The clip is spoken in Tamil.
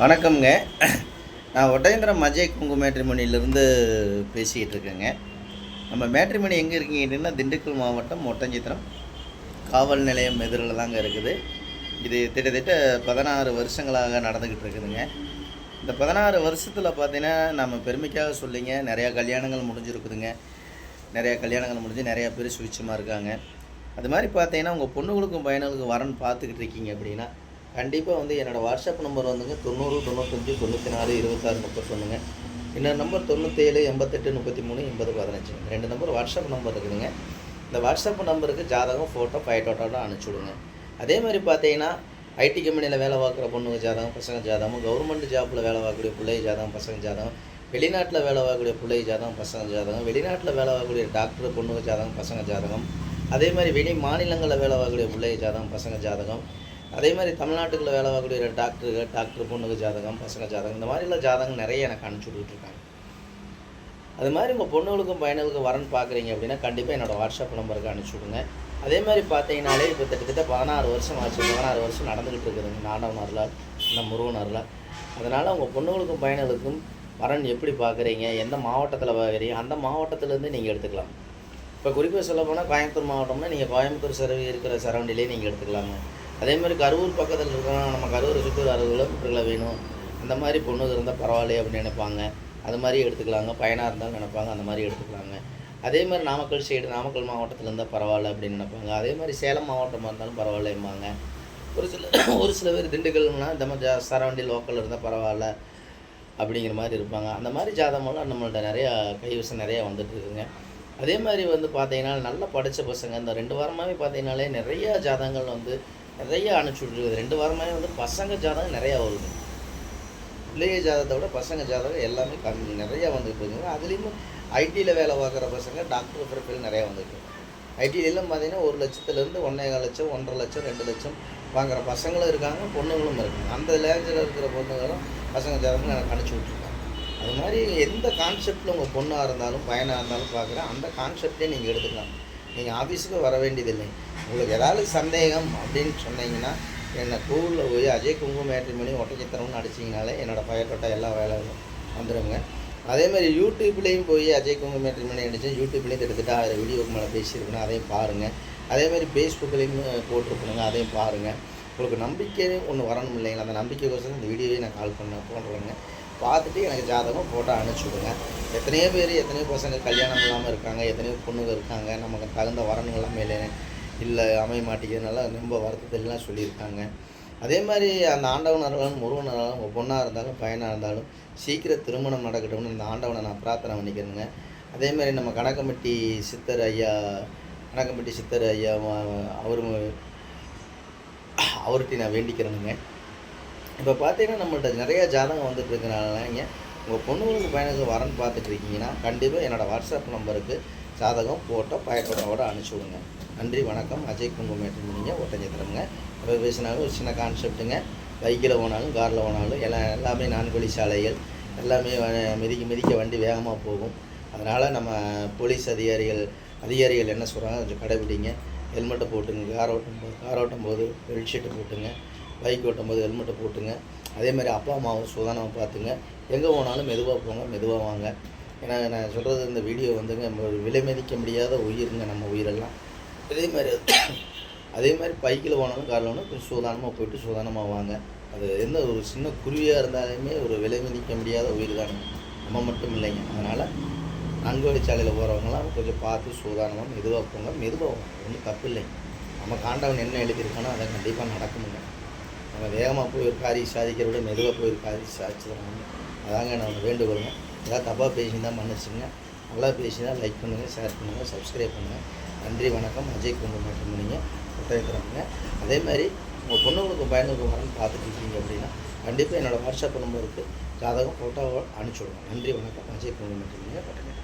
வணக்கம்ங்க. நான் ஒட்டேந்திரம் அஜய் குங்கு மேட்ரிமணியிலேருந்து பேசிக்கிட்டு இருக்கேங்க. நம்ம மேட்ரிமணி எங்கே இருக்கீங்கன்னா திண்டுக்கல் மாவட்டம் ஒட்டஞ்சித்திரம். காவல் நிலையம் எதிரில் தாங்க இருக்குது. இது கிட்டத்தட்ட பதினாறு வருஷங்களாக நடந்துக்கிட்டு இருக்குதுங்க. இந்த பதினாறு வருஷத்தில் பார்த்தீங்கன்னா நம்ம பெருமைக்காக சொல்லிங்க நிறையா கல்யாணங்கள் முடிஞ்சிருக்குதுங்க. நிறையா கல்யாணங்கள் முடிஞ்சு நிறையா பேர் சுவிச்சமாக இருக்காங்க. அது மாதிரி பார்த்தீங்கன்னா உங்கள் பொண்ணுங்களுக்கும் பையனுக்கும் வரன் பார்த்துக்கிட்டு இருக்கீங்க அப்படின்னா கண்டிப்பாக வந்து என்னோடய வாட்ஸ்அப் நம்பர் வந்துங்க தொண்ணூறு தொண்ணூத்தஞ்சு தொண்ணூற்றி நாலு இருபத்தாறு முப்பத்தொன்றுங்க இன்னொரு நம்பர் தொண்ணூற்றேழு எண்பத்தெட்டு முப்பத்தி மூணு எண்பது பதினஞ்சு. ரெண்டு நம்பர் வாட்ஸ்அப் நம்பர் இருக்குதுங்க. இந்த வாட்ஸ்அப் நம்பருக்கு ஜாதகம் ஃபோட்டோ ஃபைட்டோட்டோட அனுப்பிச்சி விடுங்க. அதே மாதிரி பார்த்தீங்கன்னா ஐடி கம்பெனியில் வேலை பார்க்குற பொண்ணுங்க ஜாதகம் பசங்க ஜாதகம் கவர்மெண்ட் ஜாப்பில் வேலை பார்க்கக்கூடிய பிள்ளை ஜாதகம் பசங்க ஜாதகம் வெளிநாட்டில் வேலை பார்க்கக்கூடிய பிள்ளை ஜாதகம் பசங்க ஜாதகம் வெளிநாட்டில் வேலை பார்க்கக்கூடிய டாக்டர் பொண்ணுங்க ஜாதகம் பசங்க ஜாதகம். அதே மாதிரி வெளி மாநிலங்களில் வேலை பார்க்கக்கூடிய பிள்ளை ஜாதகம் பசங்க ஜாதகம். அதே மாதிரி தமிழ்நாட்டுக்குள்ள வேலை பார்க்கக்கூடிய டாக்டர்கள் டாக்டர் பொண்ணுக்கு ஜாதகம் பசங்க ஜாதகம் இந்த மாதிரிலாம் ஜாதகம் நிறைய எனக்கு அனுப்பிச்சி விட்டுருக்காங்க அது மாதிரி உங்கள் பொண்ணுகளுக்கும் பையனுக்கும் வரன் பார்க்குறீங்க அப்படின்னா கண்டிப்பாக என்னோடய வாட்ஸ்அப் நம்பருக்கு அனுப்பிச்சி விடுங்க. அதே மாதிரி பார்த்தீங்கனாலே இப்போ கிட்டத்தட்ட பதினாறு வருஷம் ஆச்சு பதினாறு வருஷம் நடந்துக்கிட்டு இருக்குதுங்க. நாடகம் அருளால் இந்த முருகன் அருளால் அதனால் உங்கள் பொண்ணுகளுக்கும் பையனுக்கும் வரன் எப்படி பார்க்குறீங்க? எந்த மாவட்டத்தில் பார்க்குறீங்க? அந்த மாவட்டத்திலேருந்து நீங்கள் எடுத்துக்கலாம். இப்போ குறிப்பாக சொல்ல போனால் கோயம்புத்தூர் மாவட்டம்னா நீங்கள் கோயம்புத்தூர் சரவி இருக்கிற சரௌண்டிலே நீங்கள் எடுத்துக்கலாங்க. அதே மாதிரி கரூர் பக்கத்தில் இருக்கிறோம் நம்ம கரூரை சுற்றி ஒரு அறுபது கிலோமீட்டரில் வேணும். அந்த மாதிரி பொண்ணு இருந்தால் பரவாயில்லையே அப்படின்னு நினைப்பாங்க. அது மாதிரி எடுத்துக்கலாங்க. பயனாக இருந்தாலும் நினைப்பாங்க. அந்த மாதிரி எடுத்துக்கலாங்க. அதே மாதிரி நாமக்கல் சைடு நாமக்கல் மாவட்டத்தில் இருந்தால் பரவாயில்ல அப்படின்னு நினைப்பாங்க. அதே மாதிரி சேலம் மாவட்டமாக இருந்தாலும் பரவாயில்லைம்பாங்க. ஒரு சில ஒரு சில பேர் திண்டுக்கல்னா இந்த மாதிரி சரௌண்டி லோக்கல் இருந்தால் பரவாயில்ல அப்படிங்கிற மாதிரி இருப்பாங்க. அந்த மாதிரி ஜாதகமெல்லாம் நம்மள்ட்ட நிறையா கைவசம் நிறையா வந்துட்டுருக்குங்க அதே மாதிரி வந்து பார்த்தீங்கன்னா நல்லா படித்த பசங்க இந்த ரெண்டு வாரமாகவே பார்த்தீங்கன்னாலே நிறையா ஜாதகங்கள் வந்து நிறைய அனுப்பிச்சுட்ருக்குது ரெண்டு வாரமாகவே வந்து பசங்க ஜாதகம் நிறையா வருது. பிள்ளைய ஜாதகத்தை விட பசங்க ஜாதகம் எல்லாமே கம்மி. நிறையா வந்துட்டு இருக்குங்க அதுலேயும் ஐடியில் வேலை பார்க்குற பசங்க டாக்டர் பிறப்பில் நிறையா வந்துருக்கு. ஐடியிலலாம் பார்த்தீங்கன்னா ஒரு லட்சத்துலேருந்து ஒன்றே லட்சம் ஒன்றரை லட்சம் ரெண்டு லட்சம் வாங்குற பசங்களும் இருக்காங்க பொண்ணுங்களும் இருக்குது அந்த லேஞ்சில் இருக்கிற பொண்ணுங்களும் பசங்க ஜாதகம் எனக்கு அனுப்பிச்சி விட்ருக்காங்க அது மாதிரி எந்த கான்செப்டில் உங்கள் பொண்ணாக இருந்தாலும் பையனாக இருந்தாலும் பார்க்குறேன். அந்த கான்செப்டே நீங்கள் எடுத்துக்கலாம். நீங்கள் ஆஃபீஸுக்கு வர வேண்டியதில்லை. உங்களுக்கு ஏதாவது சந்தேகம் அப்படின்னு சொன்னீங்கன்னா என்னை கூகுளில் போய் அஜய் குங்கு மேட்ரிமணி ஒட்டச்சித்திரம்னு அடிச்சிங்கனாலே என்னோடய பயப்பட்ட எல்லா வேலைகளும் வந்துடுங்க அதே மாதிரி யூடியூப்லேயும் போய் அஜய் குங்கு மேட்ரிமணி அடித்தேன் யூடியூப்லேயும் கிட்டத்தட்ட ஆயிரம் வீடியோக்கு மேலே பேசியிருக்கணும் அதையும் பாருங்கள் அதே மாதிரி ஃபேஸ்புக்லேயும் போட்டிருக்கணுங்க அதையும் பாருங்கள் உங்களுக்கு நம்பிக்கை ஒன்று வரணும் இல்லைங்களா? அந்த நம்பிக்கைக்கோசரம் இந்த வீடியோவே நான் கால் பண்ண போன்றேங்க பார்த்துட்டு எனக்கு ஜாதகம் ஃபோட்டோ அனுப்பிச்சி விடுங்க. எத்தனையோ பேர் எத்தனையோ பசங்க கல்யாணம் இல்லாமல் இருக்காங்க எத்தனையோ பொண்ணுங்க இருக்காங்க நமக்கு தகுந்த வரணுங்கள் இல்லாமல் இல்லை அமைய மாட்டேங்கிறதுனால ரொம்ப வருத்தத்திலாம் சொல்லியிருக்காங்க. அதே மாதிரி அந்த ஆண்டவன் இருந்தாலும் முருகன் இருந்தாலும் பொண்ணாக இருந்தாலும் பையனாக இருந்தாலும் சீக்கிரம் திருமணம் நடக்கட்டும்னு இந்த ஆண்டவனை நான் பிரார்த்தனை பண்ணிக்கிறேங்க அதே மாதிரி நம்ம கணக்கம்பட்டி சித்தர் ஐயா கணக்கம்பட்டி சித்தர் ஐயா அவரும் அவர்கிட்ட நான் வேண்டிக்கிறேனுங்க. இப்போ பார்த்தீங்கன்னா நம்மள்ட்ட நிறைய ஜாதகம் வந்துட்டு இருக்கிறனாலங்க உங்கள் பொண்ணுங்களுக்கு பையனுக்கு வரன்னு பார்த்துட்டு இருக்கீங்கன்னா கண்டிப்பாக என்னோடய வாட்ஸ்அப் நம்பருக்கு ஜாதகம் ஃபோட்டோ பயக்கோட்டோட அனுப்பிச்சி விடுங்க நன்றி வணக்கம். அஜய் குங்குமேட்டு நீங்கள் ஒட்டஞ்சத்திரமுங்க இப்போ பேசினாலும் ஒரு சின்ன கான்செப்ட்டுங்க பைக்கில் போனாலும் காரில் போனாலும் எல்லாம் எல்லாமே நான்கு சாலைகள். எல்லாமே மிதிக்க மிதிக்க வண்டி வேகமாக போகும். அதனால் நம்ம போலீஸ் அதிகாரிகள் அதிகாரிகள் என்ன சொல்கிறாங்க கொஞ்சம் கடைபிடிங்க. ஹெல்மெட்டை போட்டுங்க கார் ஓட்டும் போது கார் ஓட்டும் போது பெட்ஷீட்டை போட்டுங்க. பைக் ஓட்டும் போது ஹெல்மெட்டை போட்டுங்க. அதே மாதிரி அப்பா அம்மாவும் சுதானமாக பார்த்துங்க. எங்கே போனாலும் மெதுவாக போங்க மெதுவாக வாங்க. ஏன்னா நான் சொல்கிறது இந்த வீடியோ வந்துங்க நம்ம விலை மதிக்க முடியாத உயிருங்க நம்ம உயிரெல்லாம். அதே மாதிரி அதே மாதிரி பைக்கில் போனாலும் காரில் போனாலும் கொஞ்சம் சூதானமாக போயிட்டு சூதானமாக வாங்க. அது எந்த ஒரு சின்ன குருவியாக இருந்தாலுமே ஒரு விலை மதிக்க முடியாத உயிர் தானே. நம்ம மட்டும் இல்லைங்க. அதனால் நான்கு வழிச்சாலையில் போகிறவங்களாம் கொஞ்சம் பார்த்து சூதானமாக மெதுவாக போங்க. மெதுவாக ஒன்றும் தப்பு இல்லைங்க நம்ம காண்டவன் என்ன எழுதியிருக்கானோ அதை கண்டிப்பாக நடக்கணுங்க நம்ம வேகமாக போய் ஒரு காரியம் சாதிக்கிறத விட மெதுவாக போய் ஒரு காரியம் சாதிச்சிடணும் அதாங்க நான் வேண்டுகோளுங்க. ஏதாவது தப்பாக பேசியிருந்தால் மன்னிச்சுங்க நல்லா பேசினா லைக் பண்ணுங்கள் ஷேர் பண்ணுங்கள் சப்ஸ்கிரைப் பண்ணுங்கள் நன்றி வணக்கம். அஜய் குண்டு மட்டும் பண்ணிங்க ஒட்டயத்துறாங்க அதே மாதிரி உங்கள் பொண்ணுங்களுக்கு பையனுக்கு வரணும்னு பார்த்துட்டு இருக்கீங்க அப்படின்னா கண்டிப்பாக என்னோடய வாட்ஸ்அப் நம்பருக்கு ஜாதகம் ஃபோட்டோவை அனுப்பிச்சி விடுங்க. நன்றி வணக்கம். அஜய் குண்டு மட்டும் பண்ணிங்க